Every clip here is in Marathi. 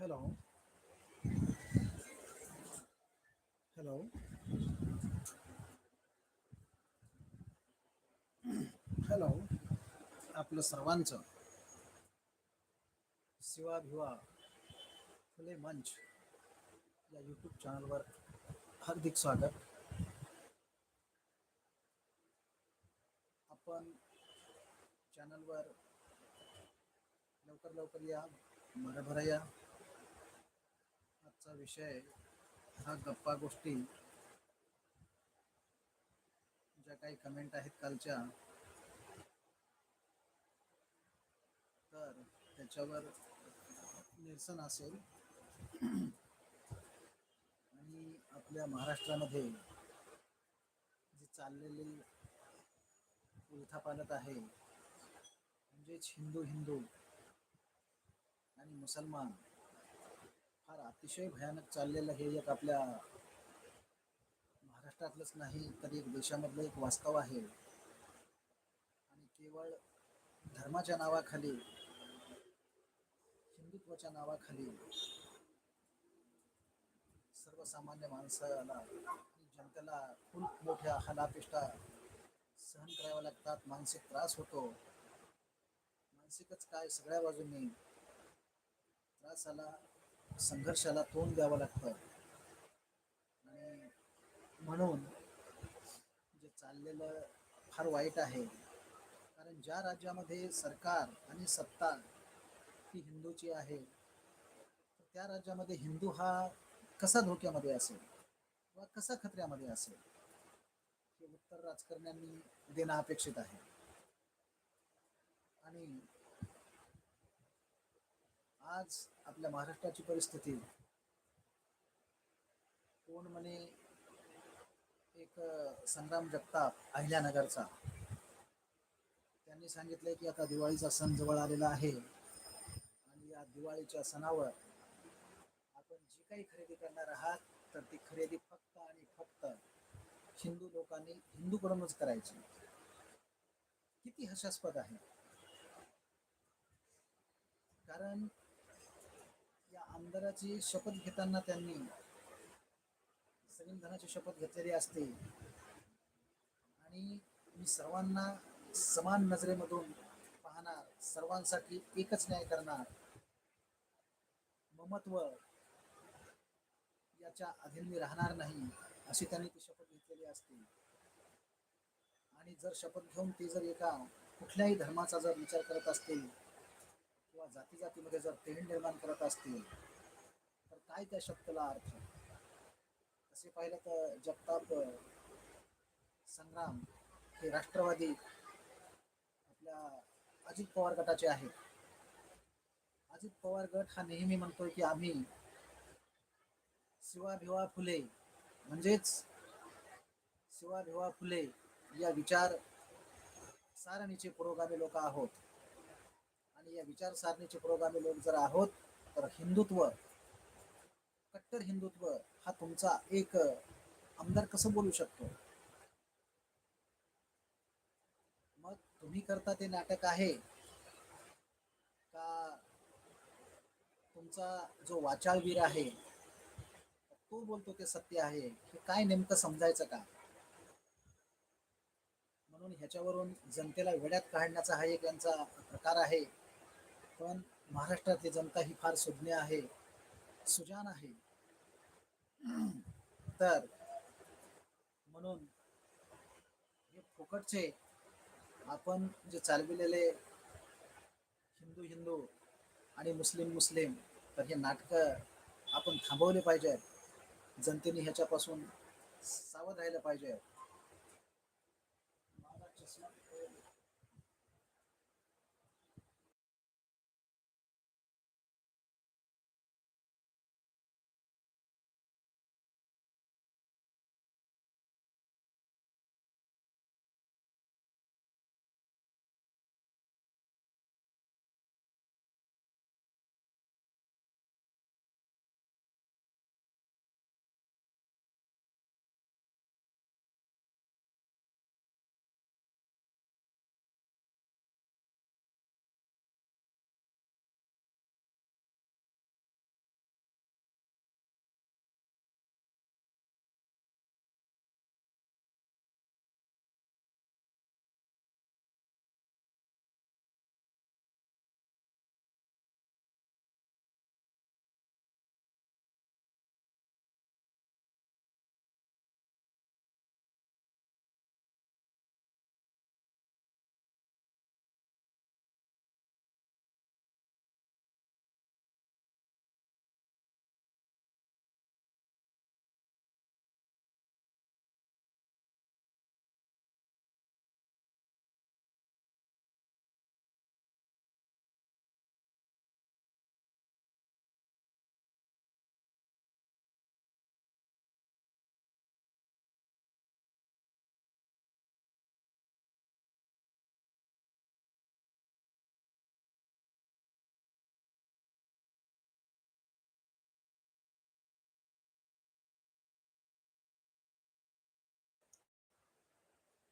हॅलो हॅलो हॅलो आपलं सर्वांचं. शिवाभिवा फुले मंच या यूट्यूब चॅनलवर हार्दिक स्वागत. आपण चॅनलवर लवकर लवकर या. भरभरा या आजचा विषय हा गप्पा गोष्टी. ज्या काही कमेंट आहेत कालच्या. तर त्याच्यावर निरसन असेल. आणि आपल्या महाराष्ट्रामध्ये जी चाललेली उलथापालत आहे म्हणजेच हिंदू हिंदू आणि मुसलमान फार अतिशय भयानक चाललेलं हे एक आपल्या महाराष्ट्रातलंच नाही तर एक देशामधलं एक वास्तव आहे. आणि केवळ धर्माच्या नावाखाली हिंदुत्वाच्या नावाखाली सर्वसामान्य माणसाला आणि जनतेला खूप मोठ्या हलापेष्टा सहन कराव्या लागतात. मानसिक त्रास होतो. मानसिकच काय सगळ्या बाजूंनी. त्रासाला संघर्षाला तोंड द्यावं लागतं. आणि म्हणून जे चाललेलं फार वाईट आहे कारण ज्या राज्यामध्ये सरकार आणि सत्ता ही हिंदूची आहे त्या राज्यामध्ये हिंदू हा कसा धोक्यामध्ये असेल किंवा कसा खतऱ्यामध्ये असेल हे उत्तर राजकारण्यांनी देणं अपेक्षित आहे. आणि आज आपल्या महाराष्ट्राची परिस्थिती कोण म्हणे एक संग्राम जगताप अहिल्यानगरचा. त्यांनी सांगितलंय की आता दिवाळीचा सण जवळ आलेला आहे आणि या दिवाळीच्या सणावर आपण जी काही खरेदी करणार आहात तर ती खरेदी फक्त आणि फक्त हिंदू लोकांनी हिंदूकडूनच करायची. किती हशास्पद आहे. कारण आमदाराची शपथ घेताना त्यांनी संविधानाची शपथ घेतलेली असते. आणि मी सर्वांना समान नजरेमधून पाहणार सर्वांसाठी एकच न्याय करणार ममत्व याच्या अधीन मी राहणार नाही अशी त्यांनी ती शपथ घेतलेली असते. आणि जर शपथ घेऊन ते जर एका कुठल्याही धर्माचा जर विचार करत असतील किंवा जाती जातीमध्ये जर तेढ निर्माण करत असतील काय त्या शब्दाला अर्थ? तसे पाहिलं तर जगताप संग्राम हे राष्ट्रवादी आपल्या अजित पवार गटाचे आहेत. अजित पवार गट हा नेहमी म्हणतोय की आम्ही शिवा भिवा फुले म्हणजेच शिवा भिवा फुले या विचार सारणीचे पुरोगामी लोक आहोत. आणि या विचारसारणीचे पुरोगामी लोक जर आहोत तर हिंदुत्व कट्टर हिंदुत्व हा तुमचा एक आमदार कसं बोलू शकतो? मग तुम्ही करता ते नाटक आहे का? तुमचा जो वाचाळवीर आहे तो बोलतो ते सत्य आहे हे काय नेमकं समजायचं का? म्हणून ह्याच्यावरून जनतेला वेड्यात काढण्याचा हा एक यांचा प्रकार आहे. पण महाराष्ट्रातली जनता ही फार सुज्ञ आहे. सुजान आहे. तर म्हणून हे फुकटचे आपण जे चालविलेले हिंदू हिंदू आणि मुस्लिम मुस्लिम तर हे नाटकं आपण थांबवले पाहिजे जनतेने ह्याच्यापासून सावध राहिलं पाहिजे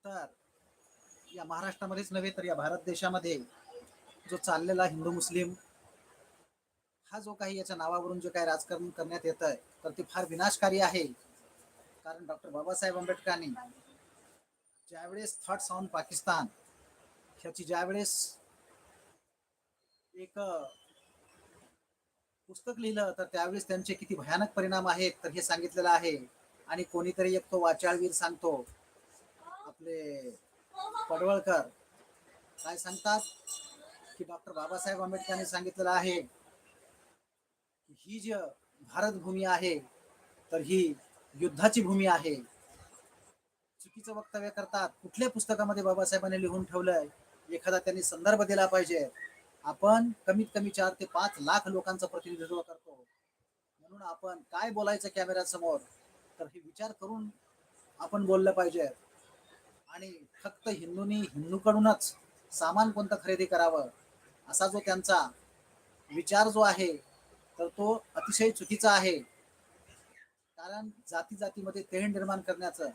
तर या महाराष्ट्रामध्येच नव्हे तर या भारत देशामध्ये जो चाललेला हिंदू मुस्लिम हा जो काही याच्या नावावरून जे काही राजकारण करण्यात येत आहे तर ते फार विनाशकारी आहे. कारण डॉक्टर बाबासाहेब आंबेडकरांनी ज्यावेळेस थॉट्स ऑन पाकिस्तान ह्याची ज्यावेळेस एक पुस्तक लिहिलं तर त्यावेळेस त्यांचे किती भयानक परिणाम आहेत तर हे सांगितलेलं आहे. आणि कोणीतरी एक तो वाचाळवीर सांगतो आपले पडवळकर काय सांगतात की डॉक्टर बाबासाहेब आंबेडकरांनी सांगितलेलं आहे की ही जी भारत भूमी आहे तर ही युद्धाची भूमी आहे. चुकीचं वक्तव्य करतात. कुठल्या पुस्तकामध्ये बाबासाहेबांनी लिहून ठेवलंय? एखादा त्यांनी संदर्भ दिला पाहिजे. आपण कमीत कमी चार ते पाच लाख लोकांचं प्रतिनिधित्व करतो. म्हणून आपण काय बोलायचं कॅमेऱ्यासमोर? समोर तर हे विचार करून आपण बोललं पाहिजे. आणि फक्त हिंदूंनी हिंदूकडूनच सामान कोणतं खरेदी करावं असा जो त्यांचा विचार जो आहे तर तो अतिशय चुकीचा आहे. कारण जाती जातीमध्ये तेढ निर्माण करण्याचं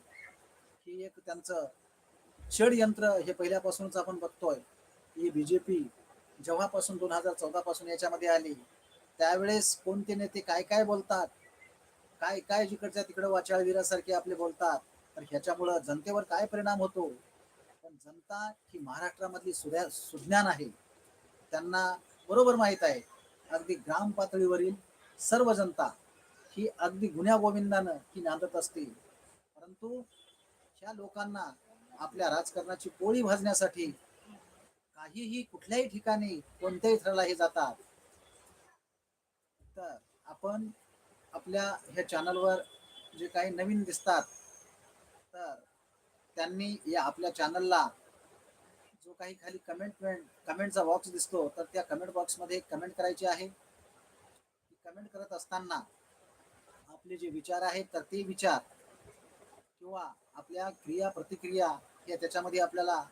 हे एक त्यांचं षडयंत्र हे पहिल्यापासूनच आपण बघतोय ही पी जेव्हापासून दोन हजार चौदा पासून याच्यामध्ये आली त्यावेळेस कोणते नेते काय काय बोलतात? काय काय जिकडच्या तिकडे वाचाळवीरासारखे आपले बोलतात? तर ह्याच्यामुळं जनतेवर काय परिणाम होतो? पण जनता ही महाराष्ट्रामधली सुद्या सुज्ञान आहे. त्यांना बरोबर माहीत आहे. अगदी ग्राम पातळीवरील सर्व जनता ही अगदी गुन्ह्या गोविंदानं ही नांदत असते परंतु ह्या लोकांना आपल्या राजकारणाची पोळी भाजण्यासाठी काहीही कुठल्याही ठिकाणी कोणत्याही थरालाही जातात. तर आपण आपल्या ह्या चॅनलवर जे काही नवीन दिसतात तर त्यांनी या आपल्या चॅनलला जो काही खाली कमेंटमेंट कमेंटचा बॉक्स दिसतो तर त्या कमेंट बॉक्समध्ये कमेंट करायची आहे. कमेंट करत असताना आपले जे विचार आहेत तर ते विचार किंवा आपल्या क्रिया प्रतिक्रिया या त्याच्यामध्ये आपल्याला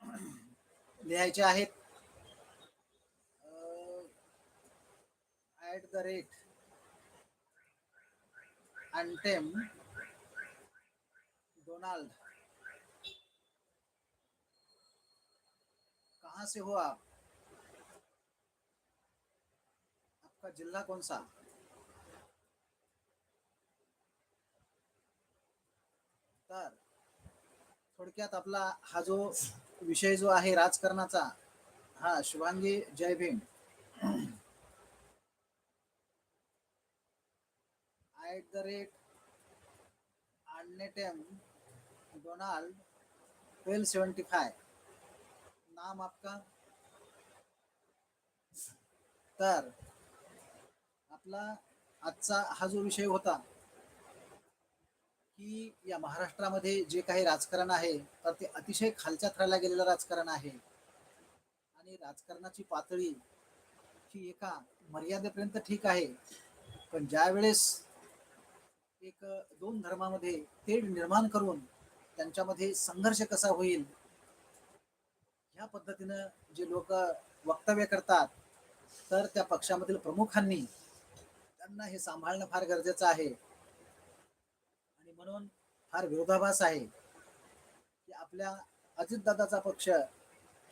लिहायचे आहेत. ऍट द रेट अँटेम डोनाल्ड कहाँ से हो आप? आपका जिल्हा कौन सा? तर थोडक्यात आपला हा जो विषय जो आहे राजकारणाचा हा शुभांगी जय भीम. ऍट द रेट अन्नेटेम डोनाल्ड ट्वेल्व सेवन्टी फाय. नाम आपका? तर आपला आजचा हा जो विषय होता की या महाराष्ट्रामध्ये जे काही राजकारण आहे तर ते अतिशय खालच्या थराला गेलेलं राजकारण आहे. आणि राजकारणाची पातळी ही एका मर्यादेपर्यंत ठीक आहे. पण ज्या वेळेस एक दोन धर्मामध्ये तेढ निर्माण करून त्यांच्यामध्ये संघर्ष कसा होईल? ह्या पद्धतीनं जे लोक वक्तव्य करतात तर त्या पक्षामधील प्रमुखांनी त्यांना हे सांभाळणं फार गरजेचं आहे. आणि म्हणून फार विरोधाभास आहे की आपल्या अजितदादाचा पक्ष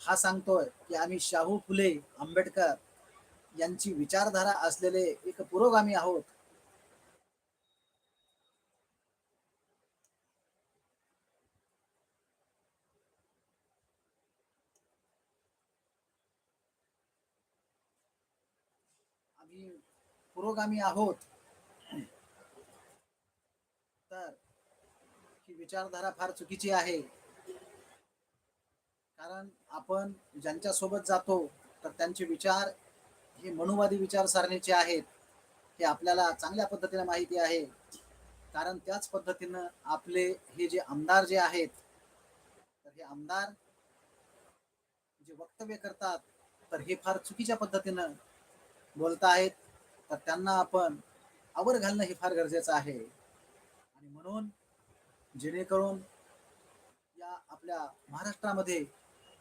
हा सांगतोय की आम्ही शाहू फुले आंबेडकर यांची विचारधारा असलेले एक पुरोगामी आहोत आम्ही पुरोगामी आहोत. तर ही विचारधारा फार चुकीची आहे. कारण आपण ज्यांच्या सोबत जातो तर त्यांचे विचार हे मनुवादी विचारसरणीचे आहेत. हे आपल्याला चांगल्या पद्धतीने माहिती आहे. कारण त्याच पद्धतीनं आपले हे जे आमदार जे आहेत तर हे आमदार जे वक्तव्य करतात तर हे फार चुकीच्या पद्धतीनं बोलत आहेत तर त्यांना आपण आवर घालणं हे फार गरजेचं आहे. आणि म्हणून जेणेकरून या आपल्या महाराष्ट्रामध्ये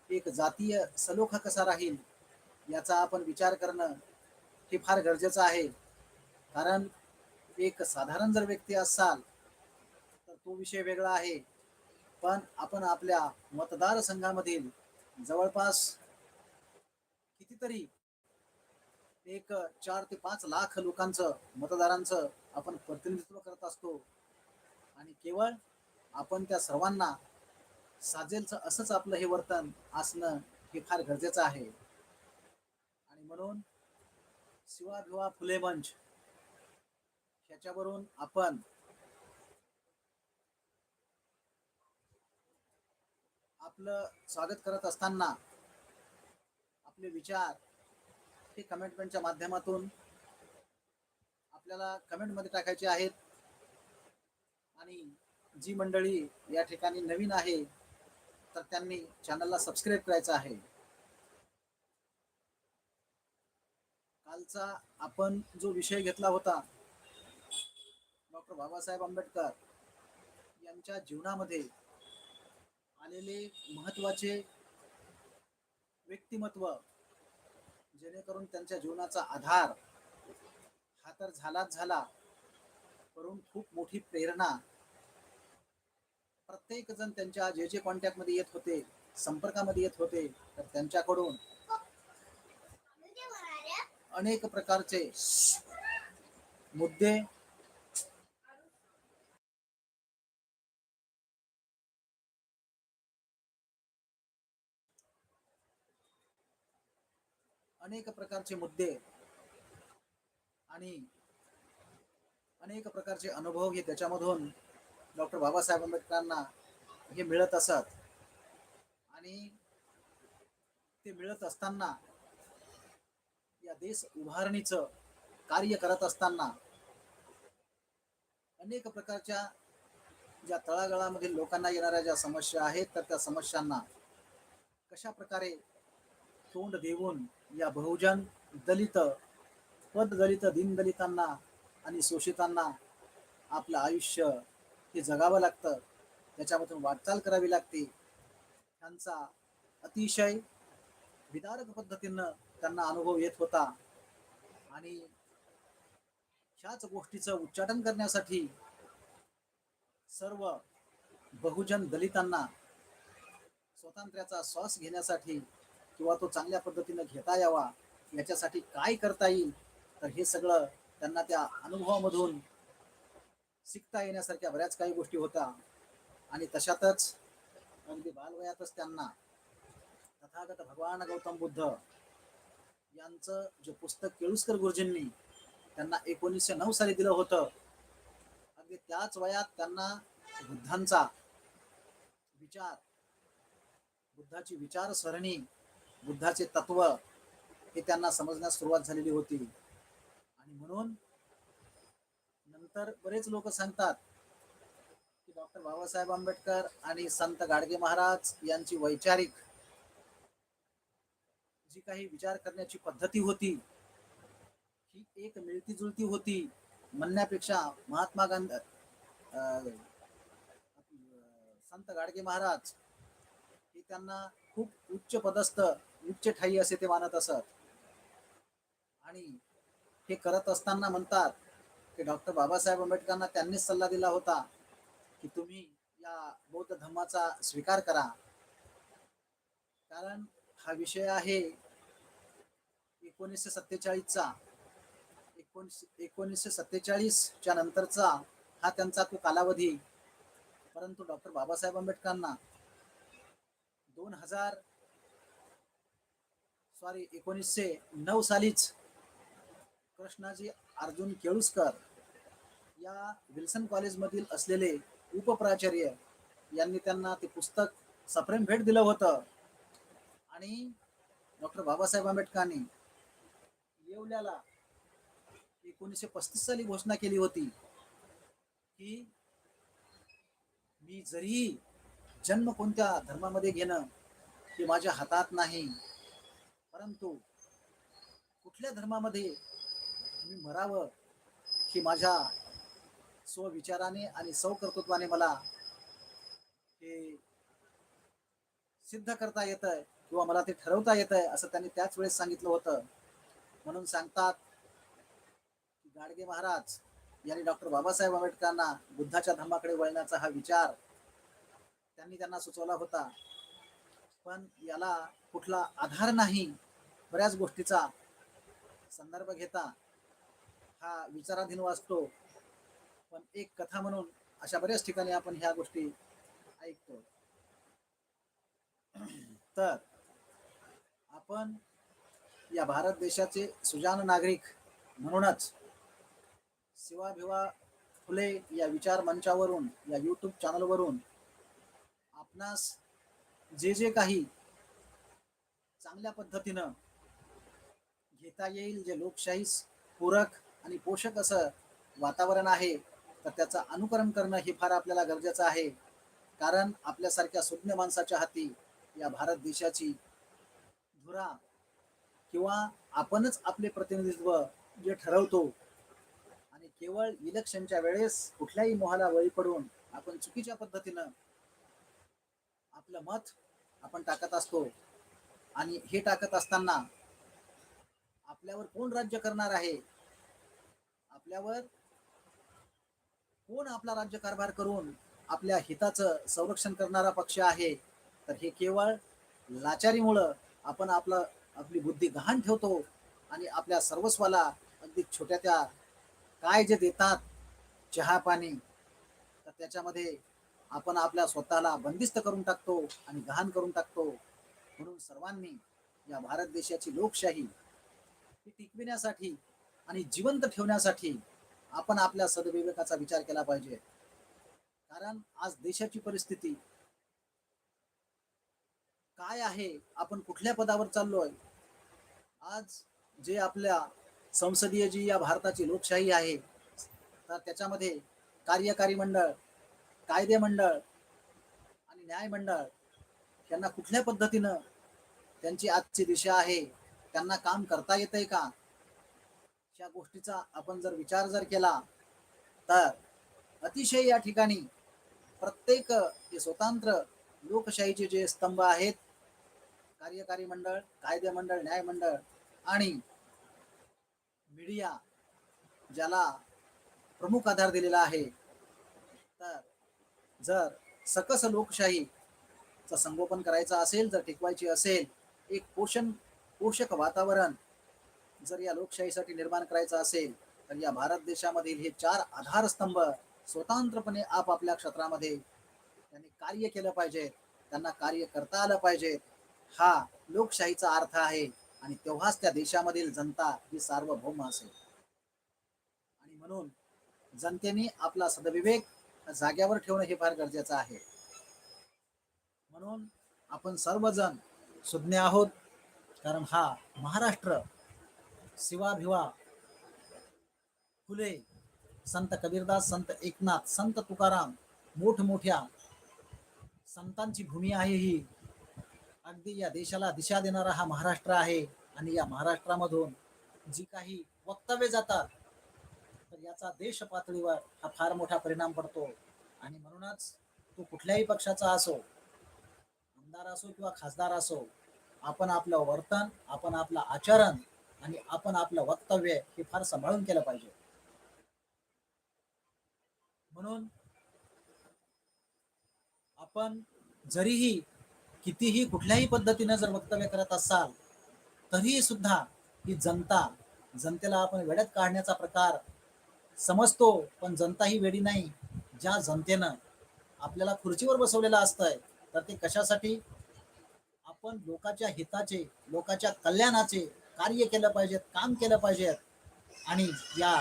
एक जातीय सलोखा कसा राहील याचा आपण विचार करणं हे फार गरजेचं आहे. कारण एक साधारण जर व्यक्ती असाल तर तो विषय वेगळा आहे. पण आपण आपल्या मतदारसंघामधील जवळपास कितीतरी एक चार ते पाच लाख लोकांचं मतदारांचं आपण प्रतिनिधित्व करत असतो. आणि केवळ आपण त्या सर्वांना साजेलचं असंच आपलं हे वर्तन असणं हे फार गरजेचं आहे. आणि म्हणून शिवाभिवा फुले मंच ह्याच्यावरून आपण आपलं स्वागत करत असताना आपले विचार हे कमेंटमेंटच्या माध्यमातून आपल्याला कमेंटमध्ये टाकायचे आहेत. आणि जी मंडळी या ठिकाणी नवीन आहे तर त्यांनी चॅनलला सबस्क्राईब करायचं आहे. कालचा आपण जो विषय घेतला होता डॉक्टर बाबासाहेब आंबेडकर यांच्या जीवनामध्ये आलेले महत्त्वाचे व्यक्तिमत्व जेणेकरून त्यांच्या जीवनाचा आधार हा तर झालाच झाला करून खूप मोठी प्रेरणा प्रत्येक जण त्यांच्या जे जे कॉन्टॅक्टमध्ये येत होते संपर्कामध्ये येत होते तर त्यांच्याकडून अनेक प्रकारचे मुद्दे अनेक प्रकारचे मुद्दे आणि अनेक प्रकारचे अनुभव हे त्याच्यामधून डॉक्टर बाबासाहेब आंबेडकरांना हे मिळत असत. आणि ते मिळत असताना या देश उभारणीचं कार्य करत असताना अनेक प्रकारच्या ज्या तळागाळामधील लोकांना येणाऱ्या ज्या समस्या आहेत तर त्या समस्यांना कशा प्रकारे तोंड देऊन या बहुजन दलित पद दलित दिनदलितांना आणि शोषितांना आपलं आयुष्य हे जगावं लागतं. त्याच्यामधून वाटचाल करावी लागते. त्यांचा अतिशय विदारक पद्धतीनं त्यांना अनुभव येत होता. आणि ह्याच गोष्टीचं उच्चाटन करण्यासाठी सर्व बहुजन दलितांना स्वातंत्र्याचा श्वास घेण्यासाठी किंवा तो चांगल्या पद्धतीनं घेता यावा याच्यासाठी काय करता येईल तर हे सगळं त्यांना त्या अनुभवामधून शिकता येण्यासारख्या बऱ्याच काही गोष्टी होत्या. आणि तशातच अगदी बालवयातच त्यांना तथागत भगवान गौतम बुद्ध यांचं जे पुस्तक केळुसकर गुरुजींनी त्यांना एकोणीसशे नऊ साली दिलं होतं अगदी त्याच वयात त्यांना बुद्धांचा विचार बुद्धाची विचारसरणी बुद्धाचे तत्व हे त्यांना समजण्यास सुरुवात झालेली होती. आणि म्हणून नंतर बरेच लोक सांगतात की डॉक्टर बाबासाहेब आंबेडकर आणि संत गाडगे महाराज यांची वैचारिक जी काही विचार करण्याची पद्धती होती ही एक मिळती जुळती होती म्हणण्यापेक्षा महात्मा गांधी अं, संत गाडगे महाराज हे त्यांना खूप उच्च पदस्थ उच्च ठाई असे ते मानत असत. आणि हे करत असताना म्हणतात की डॉक्टर बाबासाहेब आंबेडकरांना त्यांनीच सल्ला दिला होता की तुम्ही या बौद्ध धर्माचा स्वीकार करा. कारण हा विषय आहे एकोणीसशे सत्तेचाळीसचा. एकोणीसशे एकोणीसशे सत्तेचाळीसच्या नंतरचा हा त्यांचा तो कालावधी. परंतु डॉक्टर बाबासाहेब आंबेडकरांना दोन हजार सॉरी एकोणीसशे नऊ सालीच कृष्णाजी अर्जुन केळुसकर या विल्सन कॉलेजमधील असलेले उपप्राचार्य यांनी त्यांना ते पुस्तक सप्रेम भेट दिलं होतं. आणि डॉक्टर बाबासाहेब आंबेडकरांनी येवल्याला एकोणीसशे पस्तीस साली घोषणा केली होती की मी जरी जन्म कोणत्या धर्मामध्ये घेणं हे माझ्या हातात नाही परंतु कुठल्या धर्मामध्ये मी मरावं ही माझ्या स्वविचाराने आणि स्वकर्तृत्वाने मला हे सिद्ध करता येत आहे किंवा मला ते ठरवता येत आहे असं त्यांनी त्याच वेळेस सांगितलं होतं. म्हणून सांगतात की गाडगे महाराज यांनी डॉक्टर बाबासाहेब आंबेडकरांना बुद्धाच्या धर्माकडे वळण्याचा हा विचार त्यांनी त्यांना सुचवला होता. पण याला कुठला आधार नाही बऱ्याच गोष्टीचा संदर्भ घेता हा विचाराधीन वाचतो. पण एक कथा म्हणून अशा बऱ्याच ठिकाणी आपण ह्या गोष्टी ऐकतो. तर आपण या भारत देशाचे सुजान नागरिक म्हणूनच शिवा भिवा फुले या विचार मंचावरून या यूट्यूब चॅनलवरून आपणास जे जे काही चांगल्या पद्धतीनं घेता येईल जे लोकशाही पूरक आणि पोषक असं वातावरण आहे तर त्याचं अनुकरण करणं हे फार आपल्याला गरजेचं आहे. कारण आपल्यासारख्या सुज्ञ माणसाच्या हाती या भारत देशाची धुरा किंवा आपणच आपले प्रतिनिधित्व जे ठरवतो आणि केवळ इलेक्शनच्या वेळेस कुठल्याही मोहाला बळी पडून आपण चुकीच्या पद्धतीनं आपलं मत आपण टाकत असतो आणि हे टाकत असताना आपल्यावर कोण राज्य करणार आहे? आपल्यावर कोण आपला राज्यकारभार करून आपल्या हिताचं संरक्षण करणारा पक्ष आहे? तर हे केवळ लाचारीमुळं आपण आपलं आपली बुद्धी गहाण ठेवतो आणि आपल्या सर्वस्वाला अगदी छोट्या त्या काय जे देतात चहा पाणी तर त्याच्यामध्ये आपण आपल्या स्वतःला बंदिस्त करून टाकतो आणि गहाण करून टाकतो. म्हणून सर्वांनी या भारत देशाची लोकशाही ही टिकविण्यासाठी आणि जिवंत ठेवण्यासाठी आपण आपल्या सदविवेकाचा विचार केला पाहिजे. कारण आज देशाची परिस्थिती काय आहे? आपण कुठल्या पदावर चाललोय? आज जे आपल्या संसदीय जी या भारताची लोकशाही आहे तर त्याच्यामध्ये कार्यकारी मंडळ कायदे मंडळ आणि न्याय मंडळ यांना कुठल्या पद्धतीनं त्यांची आजची दिशा आहे? त्यांना काम करता येतंय का? या गोष्टीचा आपण जर विचार जर केला तर अतिशय या ठिकाणी प्रत्येक जे स्वतंत्र लोकशाहीचे जे स्तंभ आहेत कार्यकारी मंडळ कायदे मंडळ न्याय मंडळ आणि मीडिया ज्याला प्रमुख आधार दिलेला आहे तर जर सकस लोकशाहीचं संगोपन करायचं असेल जर टिकवायची असेल एक पोषण पोषक वातावरण जर या लोकशाहीसाठी निर्माण करायचं असेल तर या भारत देशामधील हे चार आधारस्तंभ स्वतंत्रपणे आपापल्या क्षेत्रामध्ये त्यांनी कार्य केलं पाहिजे त्यांना कार्य करता आलं पाहिजे. हा लोकशाहीचा अर्थ आहे आणि तेव्हाच त्या देशामधील जनता ही सार्वभौम असेल. आणि म्हणून जनतेने आपला सदविवेक जाग्यावर ठेवणं हे फार गरजेचं आहे. म्हणून आपण सर्वजण सुज्ञ आहोत. कारण हा महाराष्ट्र शिवा भिवा फुले संत कबीरदास संत एकनाथ संत तुकाराम मोठमोठ्या संतांची भूमी आहे ही. अगदी या देशाला दिशा देणारा हा महाराष्ट्र आहे आणि या महाराष्ट्रामधून जी काही वक्तव्य जातात तर याचा देश पातळीवर हा फार मोठा परिणाम पडतो. आणि म्हणूनच तो कुठल्याही पक्षाचा असो आमदार असो किंवा खासदार असो आपण आपलं वर्तन आपण आपलं आचरण आणि आपण आपलं वक्तव्य हे फार सांभाळून केलं पाहिजे. म्हणून आपण जरीही कितीही कुठल्याही पद्धतीने जर वक्तव्य करत असाल तरीही सुद्धा ही जनता जनतेला आपण वेड्यात काढण्याचा प्रकार समजतो पण जनता ही वेडी नाही. ज्या जनतेनं आपल्याला खुर्चीवर बसवलेलं असतंय तर ते कशासाठी? आपण लोकांच्या हिताचे लोकांच्या कल्याणाचे कार्य केलं पाहिजेत काम केलं पाहिजेत. आणि या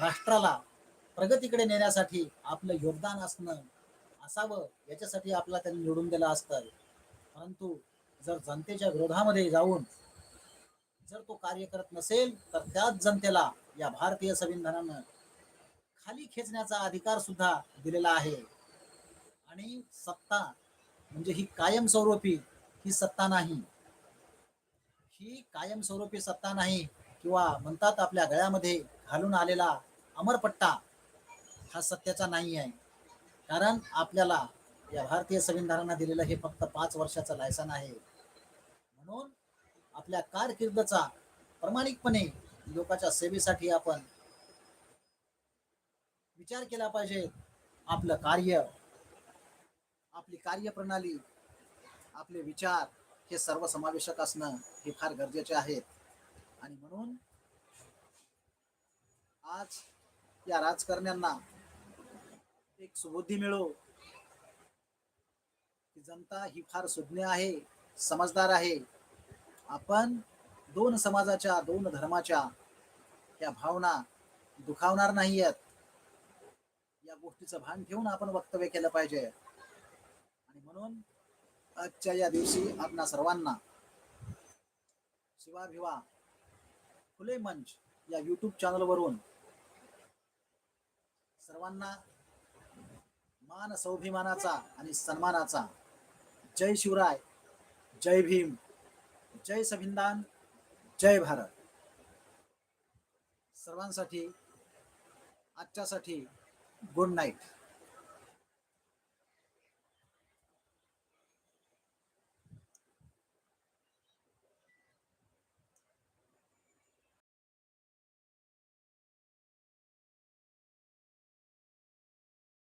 राष्ट्राला प्रगतीकडे नेण्यासाठी आपलं योगदान असणं असावं याच्यासाठी आपला त्यांनी निवडून दिलं असतं. परंतु जर जनतेच्या विरोधामध्ये जाऊन जर तो कार्य करत नसेल तर त्याच जनतेला या भारतीय संविधानानं खाली खेचण्याचा अधिकार सुद्धा दिलेला आहे. आणि सत्ता म्हणजे ही कायमस्वरूपी ही सत्ता नाही. ही कायमस्वरूपी सत्ता नाही किंवा म्हणतात आपल्या गळ्यामध्ये घालून आलेला अमरपट्टा हा सत्याचा नाही आहे. कारण आपल्याला या भारतीय संविधानानं दिलेलं हे फक्त पाच वर्षाचं लायसन आहे. म्हणून आपल्या कारकिर्दचा प्रामाणिकपणे लोकांच्या सेवेसाठी आपण विचार केला पाहिजे. आपलं कार्य आपली कार्यप्रणाली आपले विचार हे सर्व समावेशक असणं हे फार गरजेचे आहेत आणि म्हणून आज या राजकारण्यांना एक सुबुद्धी मिळो. की जनता ही फार सुज्ञ आहे समजदार आहे. आपण दोन समाजाच्या दोन धर्माच्या या भावना दुखावणार नाही आहेत या गोष्टीचं भान ठेवून आपण वक्तव्य केलं पाहिजे. आणि म्हणून आजच्या या दिवशी आपणा सर्वांना शिवाभिवा फुले मंच या युट्यूब चॅनलवरून सर्वांना मान सौभिमानाचा आणि सन्मानाचा जय शिवराय जय भीम जय संविधान जय भारत. सर्वांसाठी आजच्यासाठी गुड नाईट